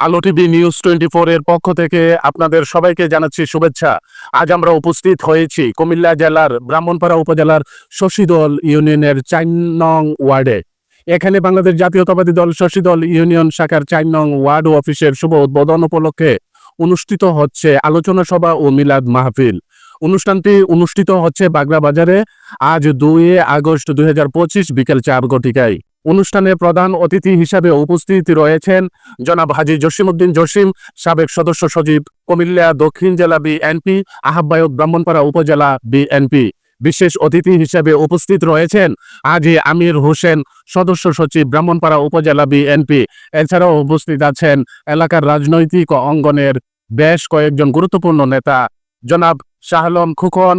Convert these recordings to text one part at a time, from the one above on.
আলো TV news twenty four এর পক্ষ থেকে আপনাদের সবাইকে জানাচ্ছি শুভেচ্ছা। আজ আমরা উপস্থিত হয়েছি কুমিল্লা জেলার ব্রাহ্মণপাড়া উপজেলার শশীদল ইউনিয়নের চার নং ওয়ার্ডে। এখানে বাংলাদেশ জাতীয়তাবাদী দল শশীদল ইউনিয়ন শাখার চার নং ওয়ার্ড অফিসের শুভ উদ্বোধন উপলক্ষে অনুষ্ঠিত হচ্ছে আলোচনা সভা ও মিলাদ মাহফিল। অনুষ্ঠানটি অনুষ্ঠিত হচ্ছে বাগড়া বাজারে আজ দুই আগস্ট দুই হাজার পঁচিশ বিকেল চার ঘটিকায়। অনুষ্ঠানে প্রধান অতিথি হিসাবে উপস্থিত রয়েছেন জনাব হাজি জসিমউদ্দিন জসিম, সাবেক সদস্য সচিব কুমিল্লা দক্ষিণ জেলা বিএনপি আহ্বায়ক ব্রাহ্মণপাড়া উপজেলা বিএনপি বিশেষ অতিথি হিসেবে উপস্থিত রয়েছেন আজি আমির হোসেন, সদস্য সচিব ব্রাহ্মণপাড়া উপজেলা বিএনপি এছাড়াও উপস্থিত আছেন এলাকার রাজনৈতিক অঙ্গনের বেশ কয়েকজন গুরুত্বপূর্ণ নেতা। জনাব শাহলম খুকন,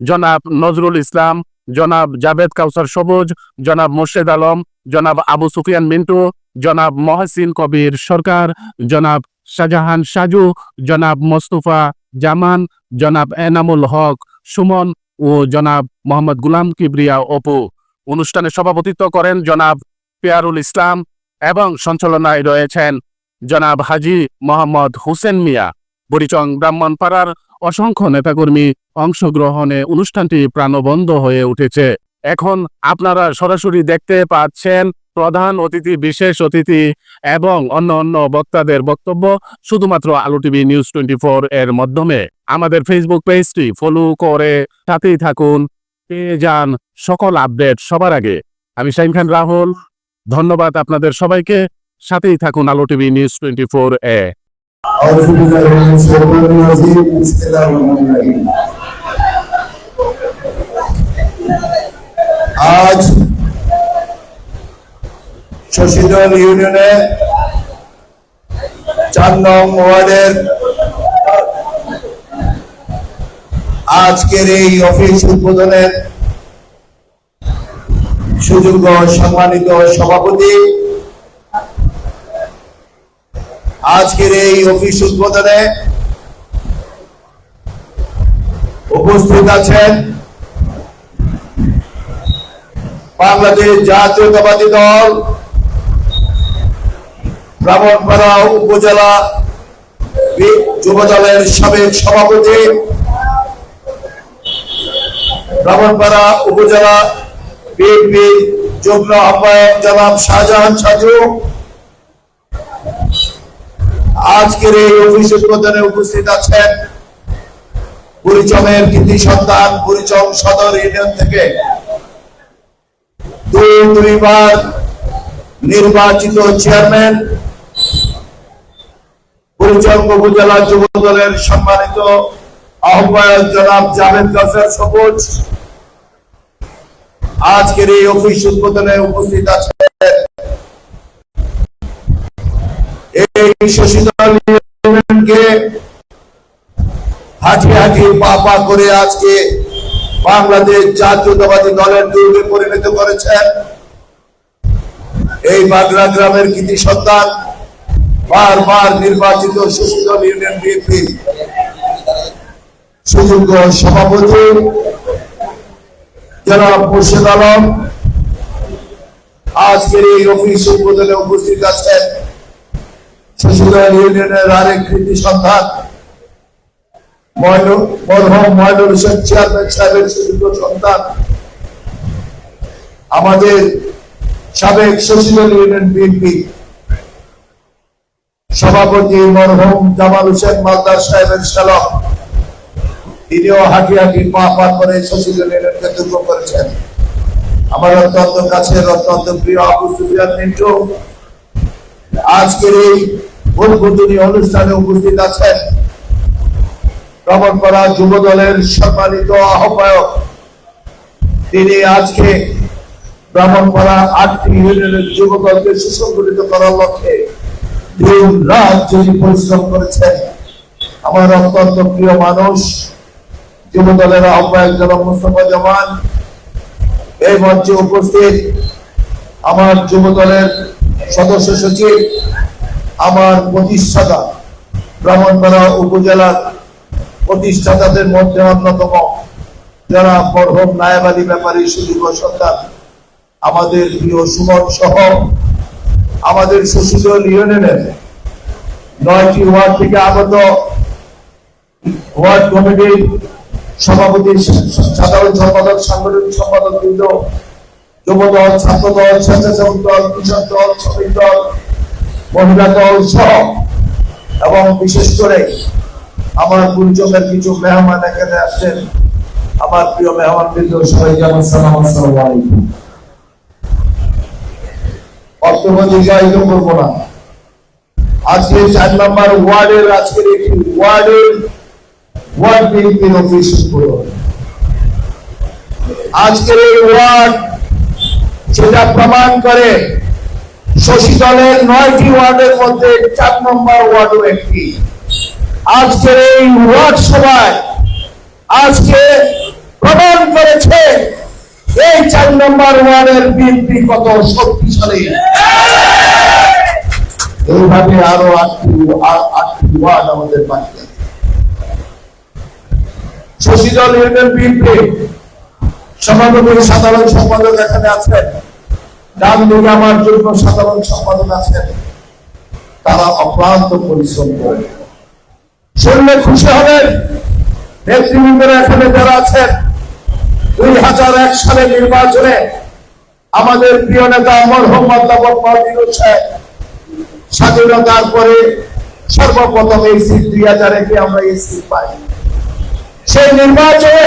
জনাব নজরুল ইসলাম জনাব জাভেদ কাউসার সবুজ, জনাব মোর্শেদ আলম, জনাব আবু সুফিয়ান মিন্টু, জনাব মহসিন কবির সরকার, জনাব শাহজাহান সাজু, জনাব মোস্তফা জামান, জনাব এনামুল হক সুমন ও জনাব মোহাম্মদ গুলাম কিবরিয়া অপু। অনুষ্ঠানে সভাপতিত্ব করেন জনাব পেয়ারুল ইসলাম এবং সঞ্চালনায় রয়েছেন জনাব হাজি মোহাম্মদ হুসেন মিয়া। বরিচং ব্রাহ্মণপাড়ার অসংখ্য নেতাকর্মী অংশগ্রহণে অনুষ্ঠানটি প্রাণবন্ধ হয়ে উঠেছে। এখন আপনারা সরাসরি দেখতে পাচ্ছেন প্রধান অতিথি, বিশেষ অতিথি এবং অন্য অন্য বক্তাদের বক্তব্য শুধুমাত্র আলো টিভি নিউজ টোয়েন্টি এর মাধ্যমে। আমাদের ফেসবুক পেজটি ফলো করে সাথেই থাকুন। পেয়ে যান সকল আপডেট সবার আগে। আমি শাহিন খান রাহুল। ধন্যবাদ আপনাদের সবাইকে। সাথেই থাকুন আলো টিভি নিউজ টোয়েন্টি এ। أعوذ بالله من الشيطان الرجيم بسم الله الرحمن الرحيم আজ শশীদল ইউনিয়নে চার নং ওয়ার্ডের আজকের এই অফিস উদ্বোধনের সুযোগ্য সম্মানিত সভাপতি আজকের এই অফিস উদ্বোধনে উপস্থিত আছেন বাংলাদেশ জাতীয়তাবাদী দল, ব্রাহ্মণপাড়া উপজেলা যুব দলের সাবেক সভাপতি, ব্রাহ্মণপাড়া উপজেলা বিএনপি যুগ্ম আহ্বায়ক জনাব শাহজাহান সাজু আজকের এই অফিস উদ্বোধনে উপস্থিত আছেন পরিচমের কৃতি সন্তান, পরিচম সদর ইউনিয়ন থেকে দুই দুইবার নির্বাচিত চেয়ারম্যান, পরিচম উপজেলা যুব দলের সম্মানিত আহ্বায়ক জনাব জাভেদ কাসার সবুজ। আজকের এই অফিস উদ্বোধনে উপস্থিত আছেন এই শশীদল ইউনিয়নকে হাঁটি হাঁটি পা পা করে আজকে বাংলাদেশ জাতীয়তাবাদী দলের দুর্গে পরিণত করেছেন এই বাগড়া গ্রামের কৃতি সন্তান, বারবার নির্বাচিত শশীদল ইউনিয়ন বিএনপি সুযোগ্য সভাপতি, জনাব মুর্শিদ আলম। আজকের এই অফিস উদ্বোধনে উপস্থিত আছেন আমাদের সাবেক শশীদল ইউনিয়ন বিএনপি সভাপতি মরহুম জামাল হোসেন মালদার সাহেবের শালক তিনিও হাঁটি হাঁটি পা পা করে শশীদল ইউনিয়নকে দুর্গ করেছেন। আমার অত্যন্ত কাছের, অত্যন্ত প্রিয় আবু সুফিয়ান মিন্টু আজকের এই উদ্বোধনী অনুষ্ঠানে উপস্থিত আছেন ব্রাহ্মণপাড়া যুব দলের সম্মানিত আহ্বায়ক। তিনি আজকে ব্রাহ্মণপাড়া আটটি ইউনিয়নের যুব দলকে সুসংগঠিত করার লক্ষ্যে দিন রাত যদি পরিশ্রম করেছেন। আমার অত্যন্ত প্রিয় মানুষ, যুব দলের আহ্বায়ক জনাব মুস্তফা জামান, এই মঞ্চে উপস্থিত আমার যুব দলের সদস্য সচিব আমার প্রতিষ্ঠাতা ব্রাহ্মণপাড়া উপজেলার প্রতিষ্ঠাতাদের মধ্যে অন্যতম যারা মরহম নায়েব আলী ব্যাপারী সুযোগ্য সন্তান আমাদের প্রিয় সুমন সহ আমাদের শশীদল ইউনিয়নের নয়টি ওয়ার্ড থেকে আগত ওয়ার্ড কমিটির সভাপতি সাধারণ সম্পাদক, সাংগঠনিক সম্পাদক বৃন্দ যুব দল ছাত্র দল স্বেচ্ছাসেবক দল, কৃষক দল, শ্রমিক দল, মহিলা দল সহ। এবং বিশেষ করে আমার গুরুজনের কিছু মেহমান এখানে আসছেন আমার প্রিয় মেহমান বৃন্দ সবাইকে আমার সালাম, আসসালামু না। আজকে চার নম্বর ওয়ার্ডের, আজকের একটি ওয়ার্ডের ওয়ার্ড বিএনপির অফিস আজকের ওয়ার্ড যেটা প্রমাণ করে শশী দলের নয়টি ওয়ার্ডের মধ্যে চার নম্বর ওয়ার্ডও একটি। আজকের এই ওয়ার্ড সভায় আজকে প্রমাণ করেছে এই চার নম্বর ওয়ার্ডের বিএনপি কত শক্তিশালী। এইভাবে আরও আটটি আটটি ওয়ার্ড আমাদের বাকি আছে শশীদল ইউনিয়ন বিএনপি। সভাপতি সাধারণ সম্পাদক এখানে আছেন। ডান দিকে আমার জন্য সাধারণ সম্পাদক আছেন। তারা অক্লান্ত পরিশ্রম করে শুনলে খুশি হবেন। নেতৃবৃন্দরা এখানে যারা আছেন, দুই হাজার এক সালে নির্বাচনে আমাদের প্রিয় নেতা মরহম সাহেব স্বাধীনতার পরে সর্বপ্রথম এই সিট দুই হাজার একে আমরা এই সিট পাই। সেই নির্বাচনে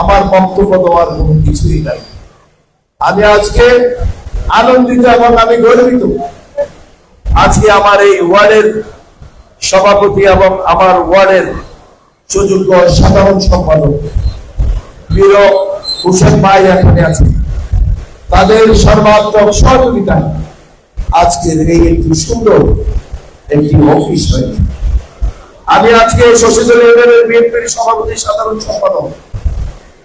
আমার বক্তব্য দেওয়ার কোনো কিছুই নাই। আমি আজকে আনন্দিত এবং আমি গর্বিত। আজকে আমার এই ওয়ার্ডের সভাপতি এবং আমার ওয়ার্ডের সুযোগ্য সাধারণ সম্পাদক বীর হোসেন ভাই এখানে আছে তাদের সর্বাত্মক সহযোগিতায় আজকের এই একটি সুন্দর একটি অফিস হয়েছে। আমি আজকে শশীদল ইউনিয়নের বিএনপির সভাপতি সাধারণ সম্পাদক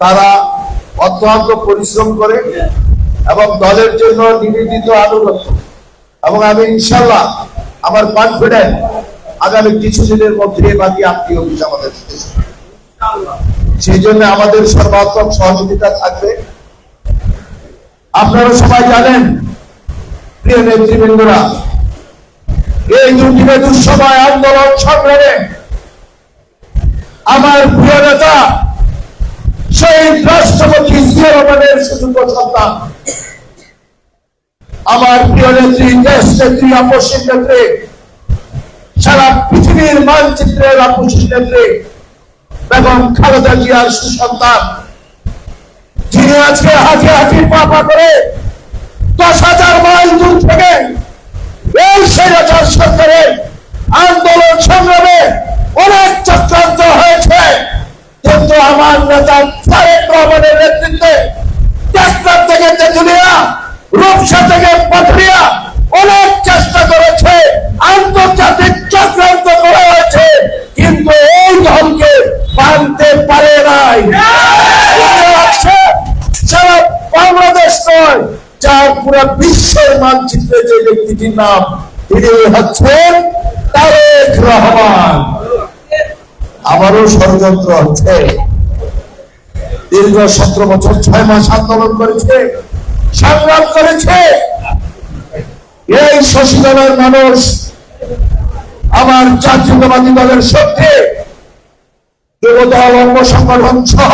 তারা অত্যন্ত পরিশ্রম করে এবং দলের জন্য নিবেদিত আনুগত্য। এবং আমি ইনশাল্লাহ আমার কনফিডেন্ট আগামী কিছুদিনের মধ্যে বাকি আটটি অফিস আমাদের সেই জন্য আমাদের সর্বাত্মক সহযোগিতা থাকবে। আপনারা সবাই জানেন, প্রিয় নেতৃবৃন্দরা, এই দুর্দিনে দুঃসময় আন্দোলন সংগ্রামে আমার প্রিয় নেতা আমার প্রিয় নেত্রী, দেশ নেত্রী আপসী নেত্রী, সারা পৃথিবীর মানচিত্রের আপসী নেত্রী, বেগম খালেদা জিয়ার সুসন্তান, যিনি আজকে হাঁটি হাঁটি পাপা করে দশ হাজার মাইল দূর থেকে এই স্বৈরাচার সরকারের আন্দোলন সংগ্রামে অনেক চক্রান্ত হয়েছে কিন্তু আমার নেতা তারেক রহমানের নেতৃত্বে টেকনাফ থেকে তেতুলিয়া রূপসা থেকে পাথরিয়া অনেক চেষ্টা করেছে আন্তর্জাতিক চক্রান্ত করা হয়েছে কিন্তু এই দলকে মানতে পারে নাই মনে রাখছে, সারা বাংলাদেশ নয় যার পুরো বিশ্বের মানচিত্রে যে ব্যক্তিটির নাম তিনি হচ্ছেন তারেক রহমান। আবারও ষড়যন্ত্র হচ্ছে। দীর্ঘ সতেরো বছর ছয় মাস আন্দোলন করেছে, সংগ্রাম করেছে। এই শশী দলের মানুষ আমার জাতীয়তাবাদী দলের শক্তি যুবদল অঙ্গ সংগঠন সহ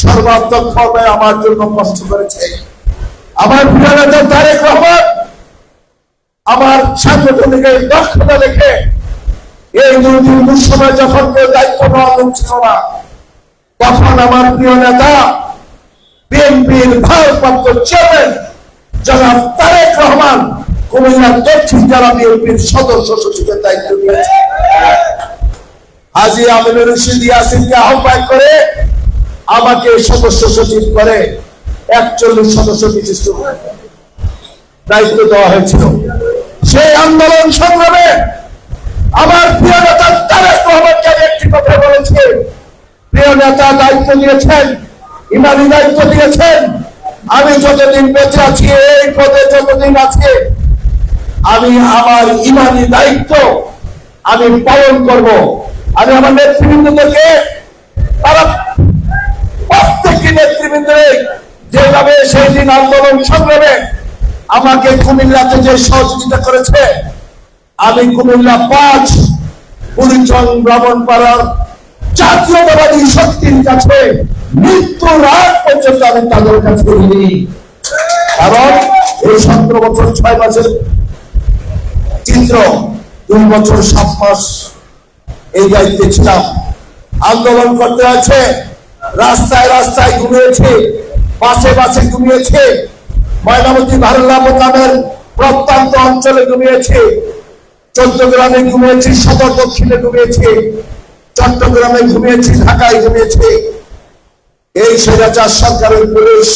সর্বাত্মক ভাবে আমার জন্য কষ্ট করেছে। আমার নেতা তারেক রহমান, আমার সাংগঠনিক এই দক্ষতা দেখে এই দুটি দুঃসময় যখন কেউ দায়িত্ব নেওয়া লোক না, তখন আমার প্রিয় নেতা, বিএনপির ভারপ্রাপ্ত চেয়ারম্যান জনাব তারেক রহমান কুমিল্লা দক্ষিণ জেলা বিএনপির সদস্য সচিবের দায়িত্ব নিয়েছে। হাজি আমিনুর রশিদ ইয়াসিনকে আহ্বান করে আমাকে সদস্য সচিব করে একচল্লিশ সদস্য বিশিষ্ট দায়িত্ব দেওয়া হয়েছিল। সেই আন্দোলন সংগ্রামে আমার প্রিয় নেতা তারেক রহমানকে একটি কথা বলেছি। প্রিয় নেতা দায়িত্ব দিয়েছেন, ইমানি দায়িত্ব দিয়েছেন। আমি যতদিন বেঁচে আছি, এই পদে যতদিন আছে, আমি আমার ইমানি দায়িত্ব আমি পালন করব। আমি আমার নেতৃবৃন্দকে, তারা প্রত্যেকটি নেতৃবৃন্দরে যেভাবে সেই দিন আন্দোলন সংগ্রামে আমাকে কুমিল্লাতে যে সহযোগিতা করেছে, আমি কুমিল্লা পাঁচ পুরিচন ব্রাহ্মণপাড়ার জাতীয়তাবাদী শক্তির কাছে মৃত্যুর আগ পর্যন্ত আমি তাদের কাছে কারণ এই সতেরো বছর ছয় মাসের চিত্র, দুই বছর সাত মাস এই দায়িত্বে ছিলাম। আন্দোলন করতে আছে, রাস্তায় রাস্তায় ঘুমিয়েছে। বাসে বাসে ঘুমিয়েছে। ময়নামতি ভারুল্লাহ মোকামের প্রত্যন্ত অঞ্চলে ঘুমিয়েছে। চট্টগ্রামে ঘুমিয়েছি, সদর দক্ষিণে ঘুমিয়েছে। চট্টগ্রামে ঘুমিয়েছি, ঢাকায় ঘুমিয়েছে। এই স্বৈরাচার সরকারের পুলিশ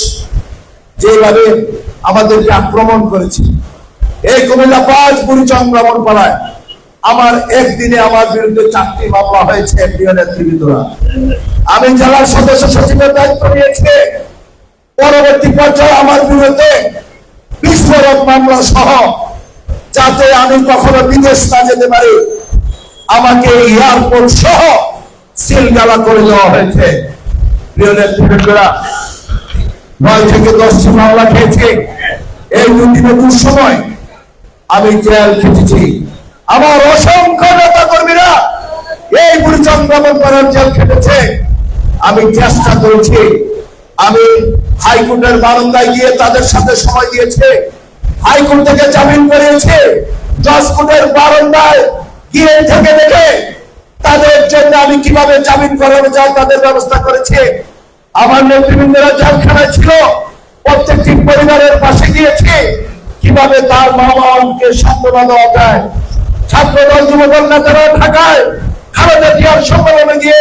যেভাবে আমাদেরকে আক্রমণ করেছে। এই কুমিল্লা পাঁচ ভ্রমণ পাড়ায় আমার একদিনে আমার বিরুদ্ধে চারটি মামলা হয়েছে আমি জেলার সদস্য সচিবের দায়িত্ব নিয়েছি। পরবর্তী পর্যায়ে আমার বিরুদ্ধে বিস্ফোরক মামলা সহ, যাতে আমি কখনো বিদেশ না যেতে পারি, আমাকে এয়ারপোর্ট সহ সিলগালা করে দেওয়া হয়েছে। প্রিয় নেতৃবৃন্দরা, নয় থেকে দশটি মামলা খেয়েছি। এই দুদিনে দুঃসময় আমি জেল খেটেছি। আমার অসংখ্য নেতা কর্মীরা এই বুড়ি চন্দ্রমন করার জেল খেটেছে। আমি চেষ্টা করেছি আমি হাইকোর্টের বারান্দায় গিয়ে তাদের সাথে সময় দিয়েছে। হাইকোর্ট থেকে জামিন করিয়েছে জজ কোর্টের বারান্দায় গিয়ে থেকে দেখে তাদের জন্য আমি কীভাবে জামিন করানো যায় তাদের ব্যবস্থা করেছে। আমার নেতৃবৃন্দরা জেলখানায় ছিল। প্রত্যেকটি পরিবারের পাশে গিয়েছে। কীভাবে তার মা বাবাকে সান্ত্বনা দেওয়া যায়। ছাত্র দল যুবদল, নেতারা ঢাকায় খালেদা জিয়ার সম্মেলনে গিয়ে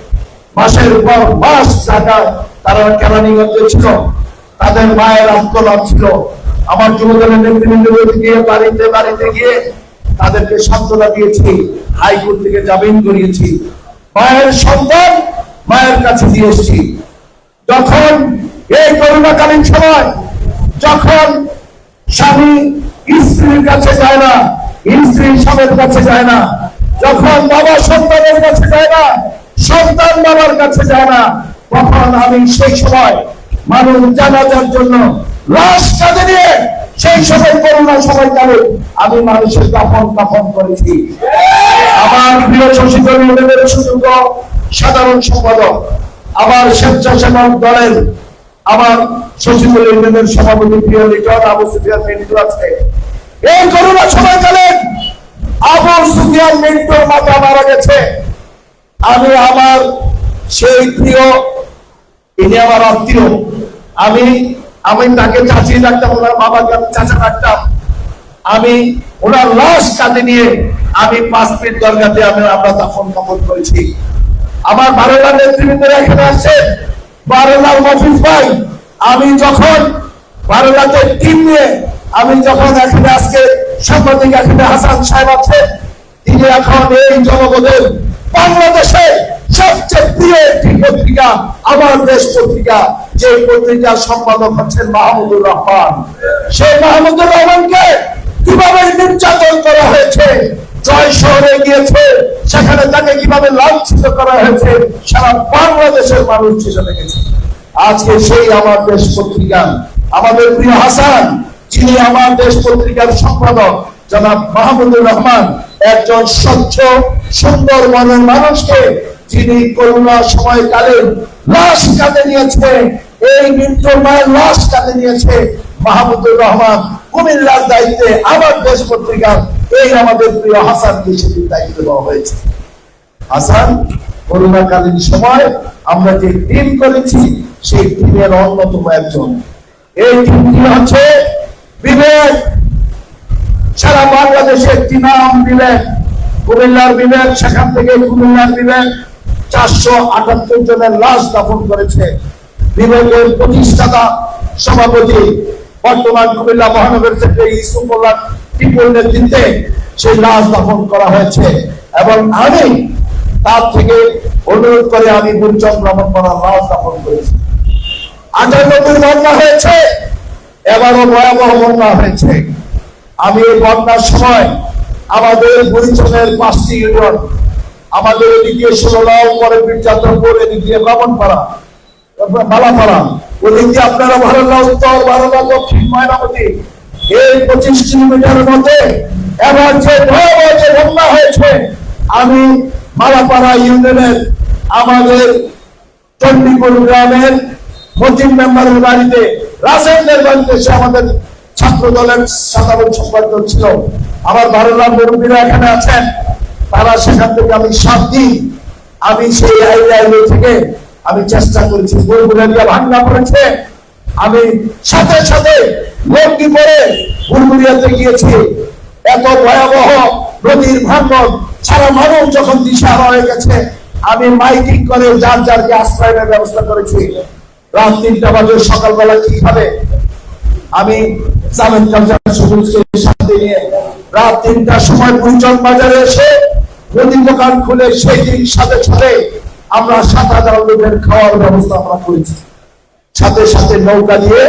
মাসের পর মাস ঢাকা তারা কেরানীগঞ্জে ছিল, তাদের মায়ের আন্দোলন ছিল। আমার যুবদলের নেতৃবৃন্দ গিয়ে বাড়িতে বাড়িতে গিয়ে তাদেরকে সান্ত্বনা দিয়েছি, হাইকোর্ট থেকে জামিন করিয়েছি। মায়ের সন্তান মায়ের কাছে দিয়ে এসেছি। যখন এই করোনাকালীন সময়, যখন স্বামী স্ত্রীর কাছে যায় না স্ত্রী স্বামীর কাছে যায় না, যখন বাবা সন্তানের কাছে যায় না সন্তান বাবার কাছে যায় না। তখন আমি সেই সময় মানুষ জানাজার জন্য লাশ কাঁধে নিয়ে সেই সময় করোনা সময়কালে আমি মানুষের কাফন কাফন করেছি। আমার প্রিয় শশীকর ইউনিয়নের সুযোগ্য সাধারণ সম্পাদক, আমার স্বেচ্ছাসেবক দলের আমার শশীকর ইউনিয়নের সভাপতি প্রিয় লিটন আবু সুফিয়ান মিন্টু আছে। এই করোনা সময়কালে আবু সুফিয়ান মিন্টুর মাথা মারা গেছে। আমি আমার সেই প্রিয়, ইনি আমার আত্মীয়। আমি আমি তাকে চাচি ডাকতাম ওনার বাবাকে আমি চাচা ডাকতাম আমি ওনার লাশ কাঁধে নিয়ে আমি পাঁচ মিনিট দরকাতে আমি আমরা দাফন কাপন করেছি। আমার বারেলার নেতৃবৃন্দরা এখানে আসছেন বারেলার মফিজ ভাই, আমি যখন বারেলাতে টিম নিয়ে, আমি যখন এখানে আজকে সাংবাদিক এখানে হাসান সাহেব আছেন, তিনি এখন এই জনপদের বাংলাদেশে সবচেয়ে প্রিয় একটি পত্রিকা, আমার দেশ পত্রিকা, যে পত্রিকার সম্পাদক হচ্ছেন মাহমুদুর রহমান। সেই মাহমুদুর রহমানকে কীভাবে নির্যাতন করা হয়েছে, জয় শহরে গিয়েছে, সেখানে তাকে কীভাবে লাঞ্ছিত করা হয়েছে, সারা বাংলাদেশের মানুষ সেটা গেছে। আজকে সেই আমার দেশ পত্রিকা, আমাদের প্রিয় হাসান, যিনি আমার দেশ পত্রিকার সম্পাদক, জনাব মাহমুদুর রহমান, একজন স্বচ্ছ সুন্দর মনের মানুষকে যিনি করোনা সময়কালে লাশ কাঁদে নিয়েছে, এই মৃত্যুর মায়ের লাশ কাঁদে নিয়েছে, মাহমুদুর রহমান কুমিল্লার দায়িত্বে আমার দেশ পত্রিকার এই আমাদের প্রিয় হাসানকে সেটির দায়িত্ব দেওয়া হয়েছে। হাসান করোনাকালীন সময় আমরা যে টিম করেছি, সেই টিমের অন্যতম একজন। এই টিমটি হচ্ছে বিবেক। সারা বাংলাদেশে একটি নাম বিবেক? কুমিল্লার বিবেক, সেখান থেকে কুমিল্লার বিবেক চারশো আটাত্তর জনের লাশ দাফন করেছে। বিবেকের প্রতিষ্ঠাতা সভাপতি বর্তমান কুমিল্লা মহানগর থেকে ইসুফুল্লাহ টিপুর নেতৃত্বে সেই লাশ দাফন করা হয়েছে। এবং আমি তার থেকে অনুরোধ করে আমি গুলচন ভ্রমণ করার লাশ দাফন করেছি। আটানব্বই বন্যা হয়েছে, এবারও ভয়াবহ বন্যা হয়েছে। আমি এই বন্যার সময় আমাদের পরিচয়ের পাঁচটি ইউনিয়ন, আমাদের এদিকে ষোলো পরে বীরযাত্রাপুর এদিকে ব্রাহ্মণপাড়া মালাপাড়া ওদিক আপনারা ভারলা উত্তর ভারলা দক্ষিণ ময়নামতি। এই পঁচিশ কিলোমিটারের মধ্যে এবার যে ভয়াবহ যে বন্যা হয়েছে, আমি মালাপাড়া ইউনিয়নের আমাদের চণ্ডীপুর গ্রামের মজিম মেম্বারের বাড়িতে রাজেন্দ্রের বাড়িতে সে আমাদের ছাত্র দলের সাধারণ সম্পাদক ছিল। আমার বারোলাম মুরব্বীরা এখানে আছেন। তারা সেখান থেকে আমি সাত দিন আমি সেই আইলে থেকে আমি চেষ্টা করেছি। বুলবুলিয়া ভাঙ্গা পড়েছে। আমি সাথে সাথে লঙ্গি পরে বুলবুলিয়াতে গিয়েছি। এত ভয়াবহ নদীর ভাঙ্গন সারা মানুষ যখন দিশা হয়ে গেছে, আমি মাইকিং করে যার যারকে আশ্রয়ের ব্যবস্থা করেছি। রাত তিনটা বাজে সকালবেলা কি খাবে? আমি জাভেদ কামজার সবুজকে রাত তিনটার সময় গুলচন বাজারে এসে মুদি দোকান খুলে সেই দিন সাথে সাথে আমরা সাত হাজার লোকের খাওয়ার ব্যবস্থা আমরা করেছি। সাথে সাথে নৌকা দিয়ে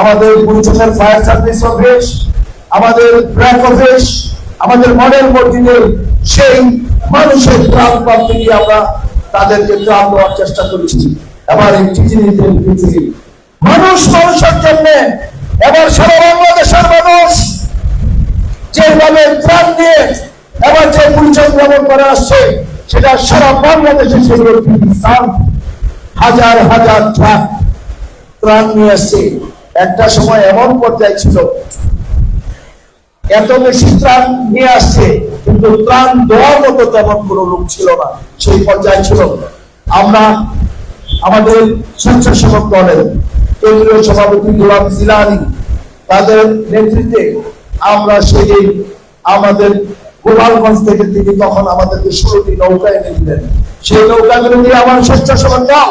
আমাদের গুলচনের ফায়ার সার্ভিস অফিস আমাদের ব্র্যাক অফিস আমাদের মডেল মসজিদের সেই মানুষের ত্রাণ প্রান্তে গিয়ে আমরা তাদেরকে ত্রাণ দেওয়ার চেষ্টা করেছি। এবার একটি জিনিস মানুষ মানুষের জন্য এবার সারা বাংলাদেশের মানুষ যেভাবে ত্রাণ দিয়ে এবার যে করে আসছে, সেটা সারা বাংলাদেশে সেগুলো হাজার হাজার ট্রাক ত্রাণ নিয়ে আসছে। একটা সময় এমন পর্যায়ে ছিল, এত বেশি ত্রাণ নিয়ে আসছে, কিন্তু ত্রাণ দেওয়ার মতো তেমন কোনো লোক ছিল না, সেই পর্যায়ে ছিল। আমরা আমাদের স্বেচ্ছাসেবক দলের কেন্দ্রীয় সভাপতি গোলাম জিলানি, তাদের নেতৃত্বে আমরা সেই আমাদের গোপালগঞ্জ থেকে তিনি তখন আমাদেরকে ষোলোটি নৌকা এনে দিলেন। সেই নৌকাগুলো দিয়ে আমার স্বেচ্ছাসেবক দল,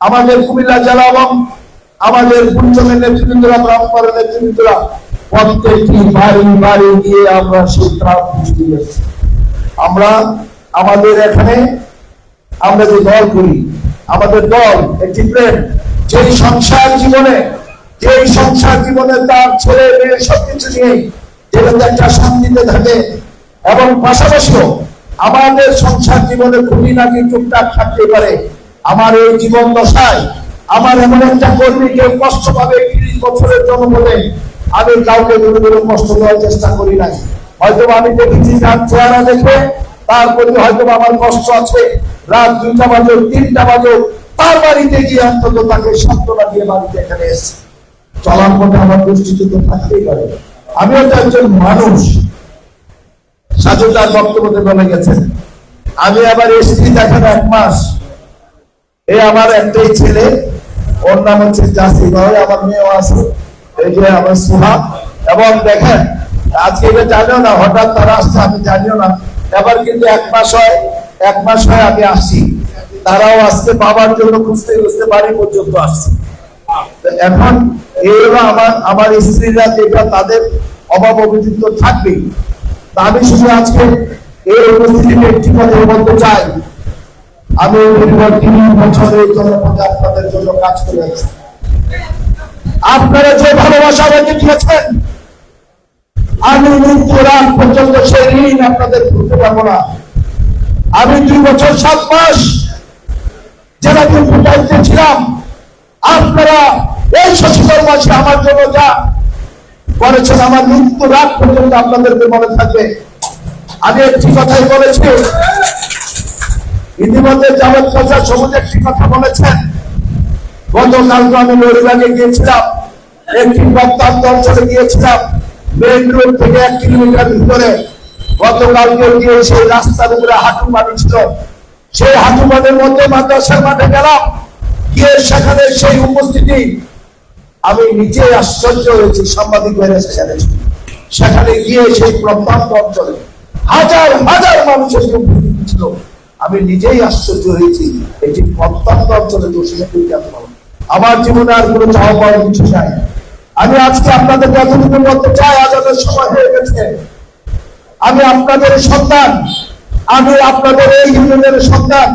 আমাদের কুমিল্লা জেলা এবং আমাদের পুঞ্চমের নেতৃবৃন্দরা ব্রাহ্মণের নেতৃবৃন্দরা প্রত্যেকটি বাড়ি বাড়ি গিয়ে আমরা সেই ত্রাণ দিয়েছি। আমরা আমাদের এখানে আমরা যে দল করি, আমাদের দল, একটি প্রেম, যেই সংসার জীবনে যেই সংসার জীবনে তার ছেলে মেয়ে সবকিছু নিয়ে যেটাতে একটা শান্তিতে থাকে, এবং পাশাপাশিও আমাদের সংসার জীবনে খুবই নাকি টুকটাক থাকতে পারে। আমার এই জীবন দশায় আমার এমন একটা কর্মীকে কষ্ট পাবে, তিরিশ বছরের বলে আমি কাউকে কোনো কোনো কষ্ট দেওয়ার চেষ্টা করি নাই। হয়তো আমি দেখেছি যার চেহারা দেখে, তার প্রতি হয়তো আমার কষ্ট আছে। রাত দুইটা বাজে তিনটা বাজে তার বাড়িতে গিয়ে অন্তত তাকে সান্ত্বনা দিয়ে বাড়িতে এখানে এসে চলার পথে আমার দৃষ্টিতে তো থাকতেই পারে। আমিও তো একজন মানুষ। সাজু তার বক্তব্যতে বলে গেছেন আমি আবার এসেছি দেখেন এক মাস। এই আমার একটাই ছেলে, ওর নাম হচ্ছে জাসিম ওই আমার মেয়েও আছে। এই যে আমার সুহা এবং দেখেন, আজকে এটা জানিও না, হঠাৎ তারা আসছে, আমি জানিও না। এবার কিন্তু এক মাস হয়, এক মাস হয় আমি আসি তারাও আজকে বাবার জন্য খুঁজতে খুঁজতে বাড়ি পর্যন্ত আসছে। এখন আমার আমার স্ত্রীরা যেটা তাদের অভাব অভিযুক্ত থাকবেই তা আমি আজকে এই উপস্থিতিতে একটি কথা বলতে চাই। আমি তিন জনপদে আপনাদের জন্য কাজ করে আছি আপনারা যে ভালোবাসা আমাকে দিয়েছেন, আমি মৃত্যুর আগ পর্যন্ত সেই ঋণ আপনাদের করতে পারব না। আমি দুই বছর, সাত মাস জেলা বিএনপি দায়িত্বে ছিলাম। আপনারা এই সচিবের মাসে আমার জন্য যা করেছেন, আমার মৃত্যুর আগ পর্যন্ত আপনাদেরকে মনে থাকবে। আমি একটি কথাই বলেছি, ইতিমধ্যে জামাত প্রচার সবুজ একটি কথা বলেছেন। আমি লরিবাগে গিয়েছিলাম, একটি প্রত্যন্ত অঞ্চলে গিয়েছিলাম মেন রোড থেকে এক কিলোমিটার ভিতরে। গতকালকে গিয়ে সেই রাস্তার উপরে হাঁটু পানি ছিল সেই হাঁটু মধ্যে মাদ্রাসার মাঠে গেলাম। সেখানে সেই উপস্থিতি আমি নিজে আশ্চর্য হয়েছি সাংবাদিক ভাইরা সেখানে সেখানে গিয়ে সেই প্রত্যন্ত অঞ্চলে হাজার হাজার মানুষের উপস্থিতি ছিল। আমি নিজেই আশ্চর্য হয়েছি, এটি প্রত্যন্ত অঞ্চলে দোষীরা আমার জীবনে আর কোনো চাওয়া পাওয়ার কিছু চাই আমি আজকে আপনাদের যতটুকু বলতে চাই আজাদের সময় হয়ে গেছে। আমি আপনাদের সন্তান, আমি আপনাদের এই ইউনিয়নের সন্তান।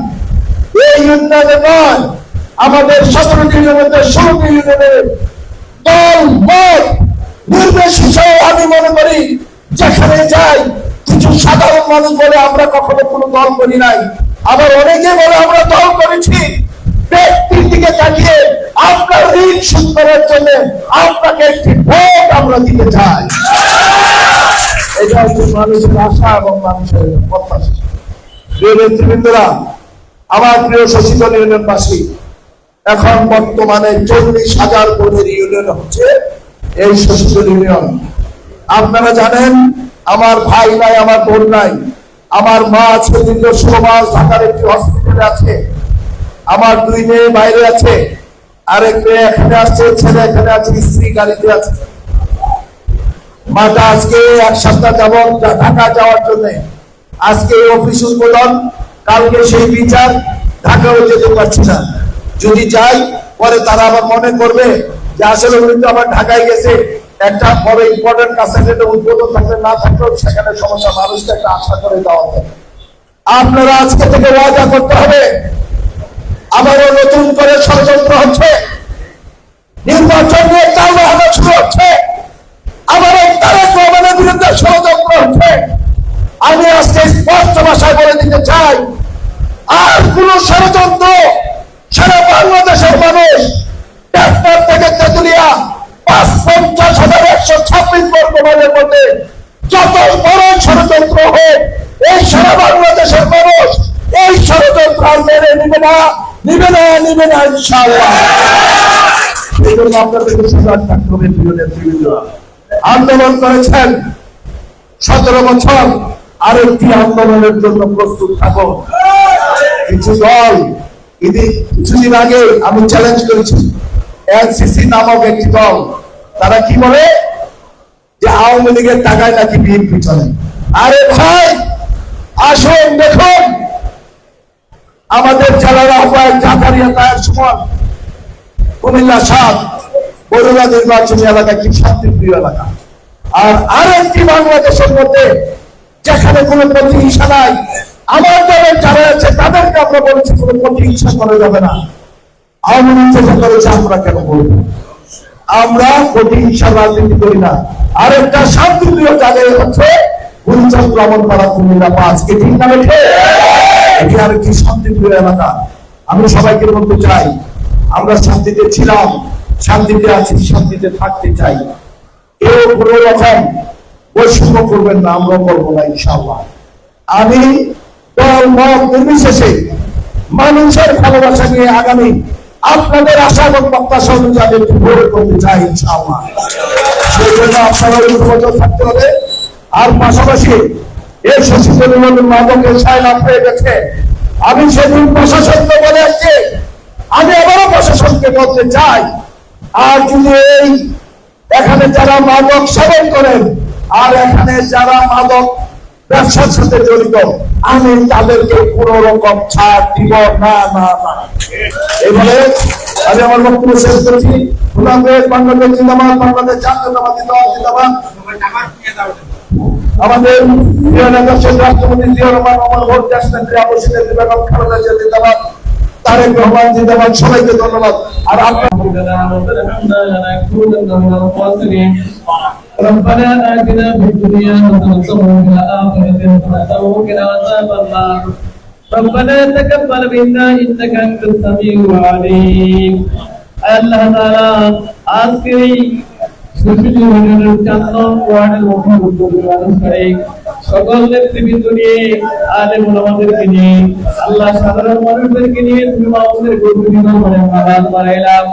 এই ইউনিয়নে নয় আমাদের সতেরোটি ইউনিয়নের ষোলোটি দল মত নির্বিশেষে আমি মনে করি, যেখানে যাই কিছু সাধারণ মানুষ বলে আমরা কখনো কোনো দল করি নাই। আবার অনেকে বলে আমরা দল করেছি। ব্যক্তির দিকে তাকিয়ে আপনার ঋণ শোধ করার জন্য আপনাকে একটি ভোট আমরা দিতে চাই। এটা হচ্ছে মানুষের আশা এবং মানুষের প্রত্যাশা। প্রিয় নেতৃবৃন্দরা, আমার প্রিয় সচেতন ইউনিয়নবাসী এখন বর্তমানে চল্লিশ হাজার কর্মীর ইউনিয়ন হচ্ছে এই সচেতন ইউনিয়ন আপনারা জানেন, আমার ভাই নাই, আমার বোন নাই, আমার মা আছে, দীর্ঘ মাস ঢাকার একটি হসপিটালে আছে, আমার দুই মেয়ে বাইরে আছে, আরেক মেয়ে এখানে আসছে ছেলে এখানে আছে, স্ত্রী গাড়িতে আছে। মাটা আজকে এক সপ্তাহ যাব ঢাকা যাওয়ার জন্য আজকে অফিস উদ্বোধন, কালকে সেই বিচার, ঢাকাও যেতে পারছি না। যদি যাই, পরে তারা আবার মনে করবে যে আসলে উনি তো আবার ঢাকায় গেছে। একটা বড় ইম্পর্টেন্ট কাছাকাছি উদ্বোধন থাকলে না থাকলেও সেখানে সমস্যা, মানুষকে একটা আশা করে দেওয়া হবে। আপনারা আজকে থেকে ওয়াদা করতে হবে, আবারও নতুন করে ষড়যন্ত্র হচ্ছে, নির্বাচন নিয়ে চাল বাহানো শুরু হচ্ছে আমার তারেক রহমানের বিরুদ্ধে ষড়যন্ত্র হচ্ছে। আমি আজকে স্পষ্ট ভাষায় বলে দিতে চাই, আর কোন ষড়যন্ত্র সারা বাংলাদেশের মানুষ টেকনাফ থেকে তেতুলিয়া পাঁচ পঞ্চাশ হাজার একশো ছাব্বিশ বর্গ মাইলের মধ্যে যত বড় ষড়যন্ত্র হোক, এই সারা বাংলাদেশের মানুষ এই ষড়যন্ত্র আর মেনে নিবে না নিবে না নিবে না নেতৃবৃন্দরা আন্দোলন করেছেন সতেরো বছর, আরেকটি আন্দোলনের জন্য প্রস্তুত থাকো কিছু দল ইদি কিছুদিন আগে আমি চ্যালেঞ্জ করেছি। এনসিসি নামক একটি দল, তারা কি বলে? যে আওয়ামী লীগের টাকায় নাকি বিএনপি চলে। আরে ভাই, আসুন, দেখুন। আমাদের জেলার আহ্বায়ক জাকারিয়া সুমন, কুমিল্লা সাত, বরুণা নির্বাচনী এলাকা কি শান্তিপ্রিয় এলাকা। আর আরেকটি বাংলাদেশের মধ্যে, যেখানে কোনো প্রতিহিংসা নাই আমার দলের যারা আছে, তাদেরকে আমরা বলেছি, কোনো প্রতিহিংসা করা যাবে না। আওয়ামী লীগ করেছে, আমরা কেন বলব আমরা প্রতিহিংসা রাজনীতি করি না। আরেকটা শান্তিপ্রিয় জায়গায় হচ্ছে গুলচান ভ্রমণ করা কুমিল্লা পাঁচ। এটি ঠিক এটি আর কি শান্তিপ্রিয় এলাকা? আমি সবাইকে বলতে চাই, আমরা শান্তিতে ছিলাম, শান্তিতে আছি, শান্তিতে থাকতে চাই। কেউ কোনো রকম বৈষম্য করবেন না আমরা করব না ইনশাল্লাহ আমি দল মত নির্বিশেষে মানুষের ভালোবাসা নিয়ে আগামী আপনাদের আশা এবং ভোট করতে চাই সেই জন্য ঐক্যবদ্ধ থাকতে হবে। আর পাশাপাশি এই সাইলাম হয়ে গেছে। আমি সেদিন প্রশাসনকে বলে আসছি, আমি আবারও প্রশাসনকে বলতে চাই। আর যদি এই এখানে যারা মাদক সেবন করেন, আর এখানে যারা মাদক ব্যবসার সাথে জড়িত। আমি তাদেরকে কোন রকম ছাড় দিব না না না। এবারে আমি আমার বক্তব্য শেষ করছি। বাংলাদেশ বাংলাদেশ জিন্দাবাদ, বাংলাদেশ জাতীয়তাবাদ জিন্দাবাদ আমাদের প্রিয় নেতা শেখ রাষ্ট্রপতি জিয়া রহমান, অমর ভোট দেশ নেত্রী আবু সিদ্দিক, বেগম খালেদা জিয়া, জিন্দাবাদ। তারেক রহমান জিন্দাবাদ সবাইকে ধন্যবাদ আর আপনার الحمد لله رب العالمين ربنا آتنا في الدنيا حسنة وفي الآخرة حسنة وقنا عذاب النار ربنا تقبل منا إنك أنت السميع العليم আল্লাহ তাআলা আজকে এই সুশীল ইউনিয়নের চার নং ওয়ার্ডের মুখ্য সকল নেতৃবৃন্দ নিয়ে ওলামাদেরকে নিয়ে আল্লাহ সাধারণ মানুষদেরকে নিয়ে তুমি আমাদের গর্বিত করে হাত বাড়াইলাম।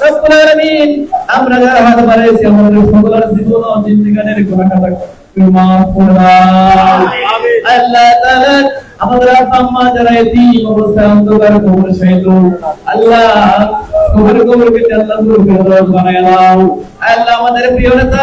রব্বুল আলামিন আমরা যারা হাত বাড়াইছি আমাদের সকলের জীবন ও জিন্দেগানের গুনাহটা তুমি মাফ করে আল্লাহ তাআলা আমাদের আব্বা আম্মা যারা এতিম অবস্থায় অন্ধকার কবর সহিত আল্লাহ কবর কবরকে জান্নাতুল ফেরদৌস বানায় দাও আল্লাহ আমাদের প্রিয় নেতা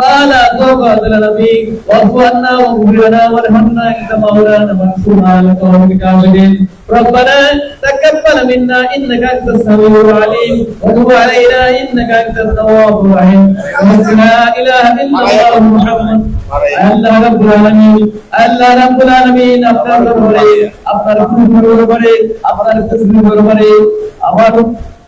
ما لا طاقة لنا به واعف عنا واغفر لنا وارحمنا انت مولانا وانصرنا على القوم الكافرين ربنا تقبل منا انك انت السميع العليم وتب علينا انك انت التواب الرحيم لا اله الا الله محمد আল্লাহ রাব্বুল আলামিন আল্লাহ রাব্বুল আলামিন আপনার দরবারে আপনার কুরবানির দরবারে আপনার তসবিহ দরবারে আমার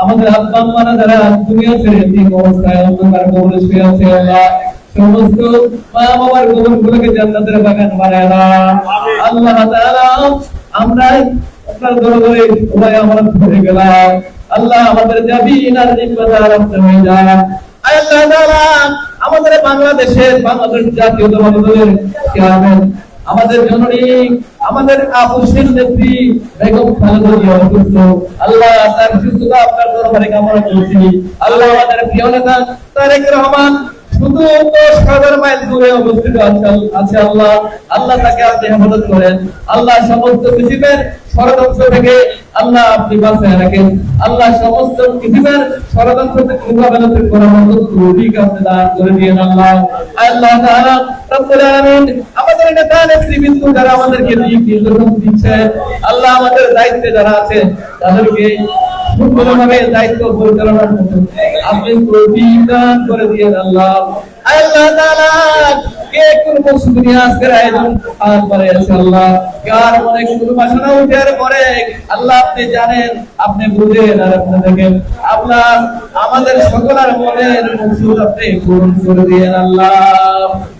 আমাদের আব্বা আম্মারা যারা দুনিয়া ছেড়ে দিন অবস্থায় অন্ধকার কবরে শুয়ে আছে আল্লাহ। সমস্ত মা বাবার কবর গুলোকে জান্নাতের বাগান বানায় দাও। আল্লাহ তাআলা আমরা আপনার দরবারে সবাই আমরা ধরে গেলাম। আল্লাহ আমাদের না জিম্মাদার হয়ে যায় আল্লাহ তাআলা আমাদের বাংলাদেশের বাংলাদেশ জাতীয়তাবাদী দলের চেয়ারম্যান আমাদের জননী, আমাদের আপুসের নেত্রী বেগম খালেদা জিয়া অসুস্থ আল্লাহ তার সুস্থতা আপনার দরবারে কামনা করছি। আল্লাহ আমাদের প্রিয় নেতা তারেক রহমান শুধু মাইল দূরে অবস্থিত আছে- আল্লাহ। আল্লাহ তাকে আপনি হেফাজত করেন। আল্লাহ সমস্ত পৃথিবীর ষড়যন্ত্র থেকে আল্লাহ আপনি বাঁচায় রাখেন। আল্লাহ সমস্ত পৃথিবীর ষড়যন্ত্র থেকে করার মতো আপনি দান করে আল্লাহ। আল্লাহ আমাদের নেতা নেতৃবৃন্দ যারা আমাদেরকে দিচ্ছে, আল্লাহ আমাদের দায়িত্বে যারা আছে তাদেরকে দায়িত্ব আপনি তৌফিক দান করে আল্লাহ। আল্লাহ তাআলা কে কোন আজকের আয়োজন করে বাসনা উঠার পরে আল্লাহ আপনি জানেন, আপনি বুঝেন আর আপনি দেখেন। আপনার, আমাদের সকলের মনের মকসুদ আপনি পূরণ করে আল্লাহ।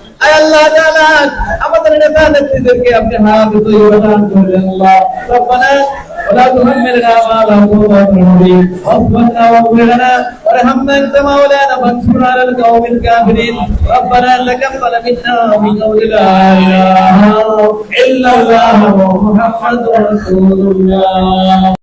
আল্লাহ তাআলা আমাদের নেতা নেত্রীদেরকে আপনি হাত তৈরি দান করবেন আল্লাহ রব্বানা ولا تحملنا ما لا طاقة لنا به واعف عنا واغفر لنا وارحمنا انت مولانا فانصرنا على القوم الكافرين ربنا تقبل منا من قول لا اله الا الله محمد رسول الله